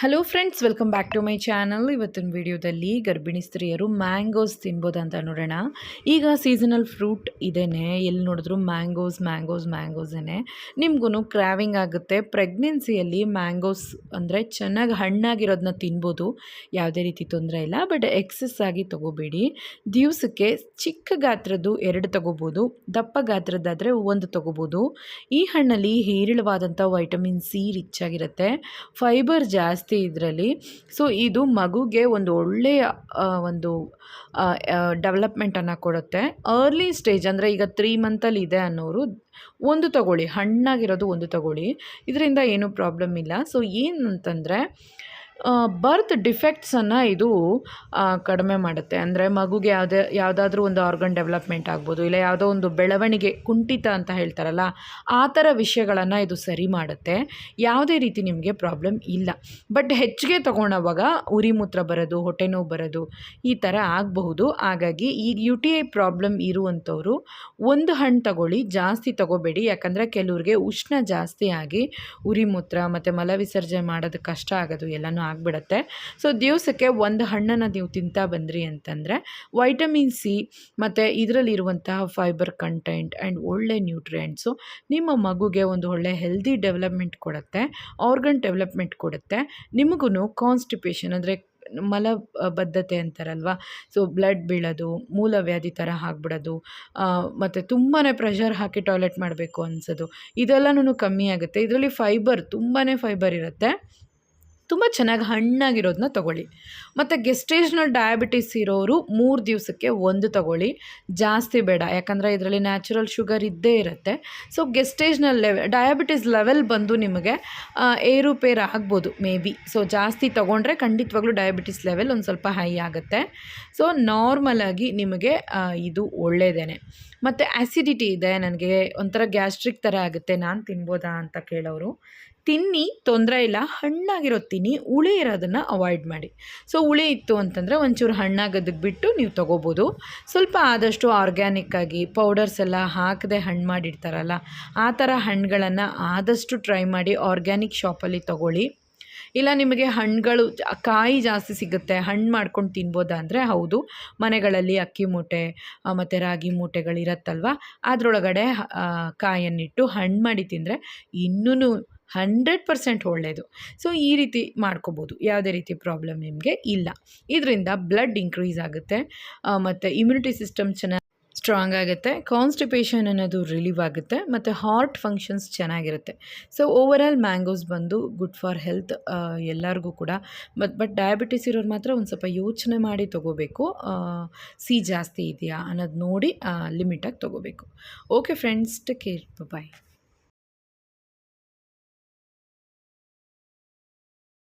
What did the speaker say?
Hello friends welcome back to my channel ಇವತ್ತಿನ ವಿಡಿಯೋದಲ್ಲಿ ಗರ್ಭಿಣಿ ಸ್ತ್ರೀಯರು ಮ್ಯಾಂಗೋಸ್ ತಿನ್ಬೋದು ಅಂತ ನೋಡೋಣ. ಈಗ ಸೀಸನಲ್ ಫ್ರೂಟ್ ಇದೇನೆ ಎಲ್ಲಿ ನೋಡಿದ್ರು ಮ್ಯಾಂಗೋಸ್ ಮ್ಯಾಂಗೋಸ್ ಮ್ಯಾಂಗೋಸೇ ನಿಮ್ಗೂ ಕ್ರಾವಿಂಗ್ ಆಗುತ್ತೆ. ಪ್ರೆಗ್ನೆನ್ಸಿಯಲ್ಲಿ ಮ್ಯಾಂಗೋಸ್ ಅಂದರೆ ಚೆನ್ನಾಗಿ ಹಣ್ಣಾಗಿರೋದನ್ನ ತಿನ್ಬೋದು. ಯಾವುದೇ ರೀತಿ ತೊಂದರೆ ಇಲ್ಲ ಬಟ್ ಎಕ್ಸಸ್ ಆಗಿ ತೊಗೋಬೇಡಿ. ದಿವಸಕ್ಕೆ ಚಿಕ್ಕ ಗಾತ್ರದ್ದು ಎರಡು ತೊಗೋಬೋದು, ದಪ್ಪ ಗಾತ್ರದ್ದಾದರೆ ಒಂದು ತೊಗೋಬೋದು. ಈ ಹಣ್ಣಲ್ಲಿ ಹೇರಳವಾದಂಥ ವೈಟಮಿನ್ ಸಿ ರಿಚ್ ಆಗಿರುತ್ತೆ. ಫೈಬರ್ ಜಾಸ್ತಿ ಜಾಸ್ತಿ ಇದರಲ್ಲಿ. ಸೊ ಇದು ಮಗುಗೆ ಒಂದು ಒಳ್ಳೆಯ ಒಂದು ಡೆವಲಪ್ಮೆಂಟನ್ನು ಕೊಡುತ್ತೆ. ಅರ್ಲಿ ಸ್ಟೇಜ್ ಅಂದರೆ ಈಗ ತ್ರೀ ಮಂತಲ್ಲಿ ಇದೆ ಅನ್ನೋರು, ಒಂದು ತಗೊಳ್ಳಿ. ಹಣ್ಣಾಗಿರೋದು ಒಂದು ತಗೊಳ್ಳಿ. ಇದರಿಂದ ಏನೂ ಪ್ರಾಬ್ಲಮ್ ಇಲ್ಲ. ಸೊ ಏನಂತಂದರೆ ಬರ್ತ್ ಡಿಫೆಕ್ಟ್ಸನ್ನು ಇದು ಕಡಿಮೆ ಮಾಡುತ್ತೆ. ಅಂದರೆ ಮಗುಗೆ ಯಾವುದೇ, ಯಾವುದಾದ್ರೂ ಒಂದು ಆರ್ಗನ್ ಡೆವಲಪ್ಮೆಂಟ್ ಆಗ್ಬೋದು, ಇಲ್ಲ ಯಾವುದೋ ಒಂದು ಬೆಳವಣಿಗೆ, ಕುಂಠಿತ ಅಂತ ಹೇಳ್ತಾರಲ್ಲ, ಆ ಥರ ವಿಷಯಗಳನ್ನು ಇದು ಸರಿ ಮಾಡುತ್ತೆ. ಯಾವುದೇ ರೀತಿ ನಿಮಗೆ ಪ್ರಾಬ್ಲಮ್ ಇಲ್ಲ. ಬಟ್ ಹೆಚ್ಚಿಗೆ ತೊಗೊಳೋವಾಗ ಉರಿ ಮೂತ್ರ ಬರೋದು, ಹೊಟ್ಟೆ ನೋವು ಬರೋದು, ಈ ಥರ ಆಗಬಹುದು. ಹಾಗಾಗಿ ಈ ಯು ಟಿ ಐ ಪ್ರಾಬ್ಲಮ್ ಇರುವಂಥವ್ರು ಒಂದು ಹಣ್ಣು ತಗೊಳ್ಳಿ, ಜಾಸ್ತಿ ತಗೋಬೇಡಿ. ಯಾಕಂದರೆ ಕೆಲವ್ರಿಗೆ ಉಷ್ಣ ಜಾಸ್ತಿ ಆಗಿ ಉರಿ ಮೂತ್ರ ಮತ್ತು ಮಲವಿಸರ್ಜನೆ ಮಾಡೋದು ಕಷ್ಟ ಆಗೋದು ಎಲ್ಲನೂ ಆಗಿಬಿಡತ್ತೆ. ಸೊ ದಿವಸಕ್ಕೆ ಒಂದು ಹಣ್ಣನ್ನು ನೀವು ತಿಂತಾ ಬಂದ್ರಿ ಅಂತಂದರೆ ವೈಟಮಿನ್ ಸಿ ಮತ್ತು ಇದರಲ್ಲಿರುವಂತಹ ಫೈಬರ್ ಕಂಟೆಂಟ್ ಆ್ಯಂಡ್ ಒಳ್ಳೆ ನ್ಯೂಟ್ರಿಯೆಂಟ್ಸು ನಿಮ್ಮ ಮಗುಗೆ ಒಂದು ಒಳ್ಳೆ ಹೆಲ್ದಿ ಡೆವಲಪ್ಮೆಂಟ್ ಕೊಡುತ್ತೆ ಆರ್ಗನ್ ಡೆವಲಪ್ಮೆಂಟ್ ಕೊಡುತ್ತೆ. ನಿಮಗೂ ಕಾನ್ಸ್ಟಿಪೇಷನ್ ಅಂದರೆ ಮಲಬದ್ಧತೆ ಅಂತಾರಲ್ವಾ? ಸೊ ಬ್ಲಡ್ ಬೀಳೋದು, ಮೂಲವ್ಯಾಧಿ ಥರ ಆಗ್ಬಿಡೋದು ಮತ್ತು ತುಂಬಾ ಪ್ರೆಷರ್ ಹಾಕಿ ಟಾಯ್ಲೆಟ್ ಮಾಡಬೇಕು ಅನ್ಸೋದು ಇದೆಲ್ಲನೂ ಕಮ್ಮಿ ಆಗುತ್ತೆ. ಇದರಲ್ಲಿ ಫೈಬರ್ ತುಂಬಾ ಫೈಬರ್ ಇರುತ್ತೆ. ತುಂಬ ಚೆನ್ನಾಗಿ ಹಣ್ಣಾಗಿರೋದನ್ನ ತಗೊಳ್ಳಿ. ಮತ್ತು ಗೆಸ್ಟೇಜ್ನಲ್ ಡಯಾಬಿಟಿಸ್ ಇರೋರು ಮೂರು ದಿವಸಕ್ಕೆ ಒಂದು ತಗೊಳ್ಳಿ. ಜಾಸ್ತಿ ಬೇಡ, ಯಾಕಂದರೆ ಇದರಲ್ಲಿ ನ್ಯಾಚುರಲ್ ಶುಗರ್ ಇದ್ದೇ ಇರುತ್ತೆ. So gestational level diabetes level ಬಂದು ನಿಮಗೆ ಏರುಪೇರು ಆಗ್ಬೋದು ಮೇ ಬಿ ಸೊ ಜಾಸ್ತಿ ತೊಗೊಂಡ್ರೆ ಖಂಡಿತವಾಗ್ಲೂ ಡಯಾಬಿಟಿಸ್ ಲೆವೆಲ್ ಒಂದು ಸ್ವಲ್ಪ ಹೈ ಆಗುತ್ತೆ. ಸೊ ನಾರ್ಮಲಾಗಿ ನಿಮಗೆ ಇದು ಒಳ್ಳೆಯದೇ ಮತ್ತು ಆ್ಯಸಿಡಿಟಿ ಇದೆ, ನನಗೆ ಒಂಥರ ಗ್ಯಾಸ್ಟ್ರಿಕ್ ಥರ ಆಗುತ್ತೆ, ನಾನು ತಿನ್ಬೋದಾ ಅಂತ ಕೇಳೋರು. ತಿನ್ನಿ, ತೊಂದರೆ ಇಲ್ಲ, ಹಣ್ಣಾಗಿರೋ ತಿನ್ನಿ, ಹುಳಿ ಇರೋದನ್ನು ಅವಾಯ್ಡ್ ಮಾಡಿ. ಸೊ ಹುಳಿ ಇತ್ತು ಅಂತಂದರೆ ಒಂಚೂರು ಹಣ್ಣಾಗೋದಕ್ಕೆ ಬಿಟ್ಟು ನೀವು ತೊಗೋಬೋದು. ಸ್ವಲ್ಪ ಆದಷ್ಟು ಆರ್ಗ್ಯಾನಿಕ್ಕಾಗಿ ಪೌಡರ್ಸ್ ಎಲ್ಲ ಹಾಕದೆ ಹಣ್ಣು ಮಾಡಿರ್ತಾರಲ್ಲ ಆ ಥರ ಹಣ್ಣುಗಳನ್ನು ಆದಷ್ಟು ಟ್ರೈ ಮಾಡಿ ಆರ್ಗ್ಯಾನಿಕ್ ಶಾಪಲ್ಲಿ ತೊಗೊಳ್ಳಿ. ಇಲ್ಲ ನಿಮಗೆ ಹಣ್ಣುಗಳು ಕಾಯಿ ಜಾಸ್ತಿ ಸಿಗುತ್ತೆ, ಹಣ್ಣು ಮಾಡ್ಕೊಂಡು ತಿನ್ಬೋದಾ ಅಂದರೆ ಹೌದು. ಮನೆಗಳಲ್ಲಿ ಅಕ್ಕಿ ಮೂಟೆ ಮತ್ತು ರಾಗಿ ಮೂಟೆಗಳಿರತ್ತಲ್ವ, ಅದರೊಳಗಡೆ ಕಾಯನ್ನಿಟ್ಟು ಹಣ್ಣು ಮಾಡಿ ತಿಂದರೆ ಇನ್ನೂ ಹಂಡ್ರೆಡ್ ಪರ್ಸೆಂಟ್ ಒಳ್ಳೆಯದು ಸೊ ಈ ರೀತಿ ಮಾಡ್ಕೋಬೋದು. ಯಾವುದೇ ರೀತಿ ಪ್ರಾಬ್ಲಮ್ ನಿಮಗೆ ಇಲ್ಲ. ಇದರಿಂದ ಬ್ಲಡ್ ಇನ್ಕ್ರೀಸ್ ಆಗುತ್ತೆ. ಮತ್ತು ಇಮ್ಯುನಿಟಿ ಸಿಸ್ಟಮ್ ಚೆನ್ನಾಗಿ ಸ್ಟ್ರಾಂಗ್ ಆಗುತ್ತೆ. ಕಾನ್ಸ್ಟಿಪೇಷನ್ ಅನ್ನೋದು ರಿಲೀವ್ ಆಗುತ್ತೆ. ಮತ್ತು ಹಾರ್ಟ್ ಫಂಕ್ಷನ್ಸ್ ಚೆನ್ನಾಗಿರುತ್ತೆ. ಸೊ ಓವರ್ ಮ್ಯಾಂಗೋಸ್ ಬಂದು ಗುಡ್ ಫಾರ್ ಹೆಲ್ತ್ ಎಲ್ಲರಿಗೂ ಕೂಡ. ಬಟ್ ಬಟ್ ಡಯಾಬಿಟಿಸ್ ಇರೋರು ಮಾತ್ರ ಒಂದು ಸ್ವಲ್ಪ ಯೋಚನೆ ಮಾಡಿ ತೊಗೋಬೇಕು. ಸಿ ಜಾಸ್ತಿ ಇದೆಯಾ ಅನ್ನೋದು ನೋಡಿ ಲಿಮಿಟಾಗಿ ತೊಗೋಬೇಕು. Okay friends take care bye